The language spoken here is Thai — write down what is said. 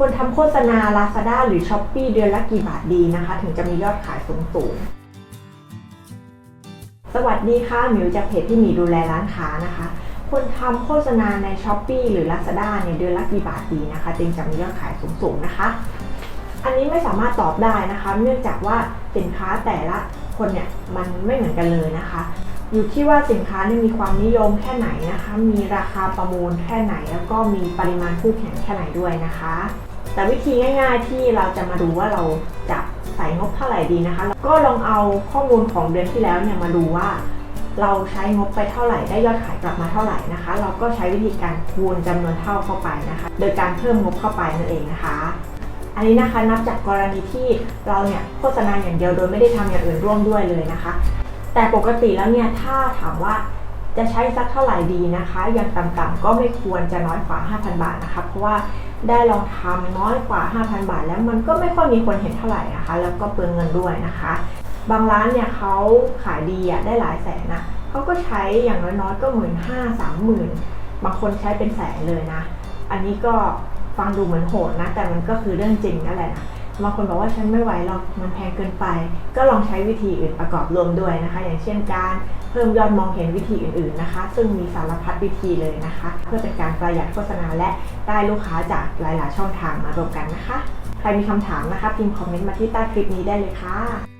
ควรทำโฆษณา Lazada หรือ s h อ p e e เดือนละกี่บาทดีนะคะ ถึงจะมียอดขายสูงสูงสวัสดีค่ะหมิวจากเพจที่มีดูแลร้านค้านะคะควรทำโฆษณาใน s h อ p e e หรือ Lazada เนี่ยเดือนละกี่บาทดีนะคะ จึงจะมียอดขายสูงๆนะคะ อันนี้ไม่สามารถตอบได้นะคะ เนื่องจากว่าสินค้าแต่ละคนเนี่ยมันไม่เหมือนกันเลยนะคะ อยู่ที่ว่าสินค้าเนี่ยมีความนิยมแค่ไหนนะคะ มีราคาประมูลแค่ไหน แล้วก็มีปริมาณคู่แข่งแค่ไหนด้วยนะคะ แต่วิธีง่าย ๆ ที่เราจะมาดูว่าเราจะใส่งบเท่าไหร่ดีนะคะ ก็ลองเอาข้อมูลของเดือนที่แล้วเนี่ยมาดูว่าเราใช้งบไปเท่าไหร่ได้ยอดขายกลับมาเท่าไหร่นะคะ เราก็ใช้วิธีการคูณจำนวนเท่าเข้าไปนะคะ โดยการเพิ่มงบเข้าไปนั่นเองนะคะ อันนี้นะคะนับจากกรณีที่เราเนี่ยโฆษณาอย่างเดียวโดยไม่ได้ทำอย่างอื่นร่วมด้วยเลยนะคะ แต่ปกติแล้วเนี่ยถ้าถามว่า จะใช้สักเท่าไหร่ดีนะคะ อย่างต่ำๆก็ไม่ควรจะน้อยกว่า 5,000 บาทนะคะ เพราะว่าได้ลองทำน้อยกว่า 5,000 บาท แล้วมันก็ไม่ค่อยมีคนเห็นเท่าไหร่นะคะ แล้วก็เปลืองเงินด้วยนะคะ บางร้านเนี่ยเขาขายดีอะได้หลายแสนอะเขาก็ใช้อย่างน้อยๆก็หมื่นห้าสามหมื่นบางคนใช้เป็นแสนเลยนะ อันนี้ก็ฟังดูเหมือนโหดนะ แต่มันก็คือเรื่องจริงนั่นแหละนะ บางคนบอกว่าฉันไม่ไหวหรอกมันแพงเกินไป ก็ลองใช้วิธีอื่นประกอบรวมด้วยนะคะ อย่างเช่นการเพิ่มยอดมองเห็นวิธีอื่นๆนะคะ ซึ่งมีสารพัดวิธีเลยนะคะ เพื่อเป็นการประหยัดโฆษณาและได้ลูกค้าจากหลาย ๆ ช่องทางมารวมกันนะคะ ใครมีคำถามนะคะพิมพ์คอมเมนต์มาที่ใต้คลิปนี้ได้เลยค่ะ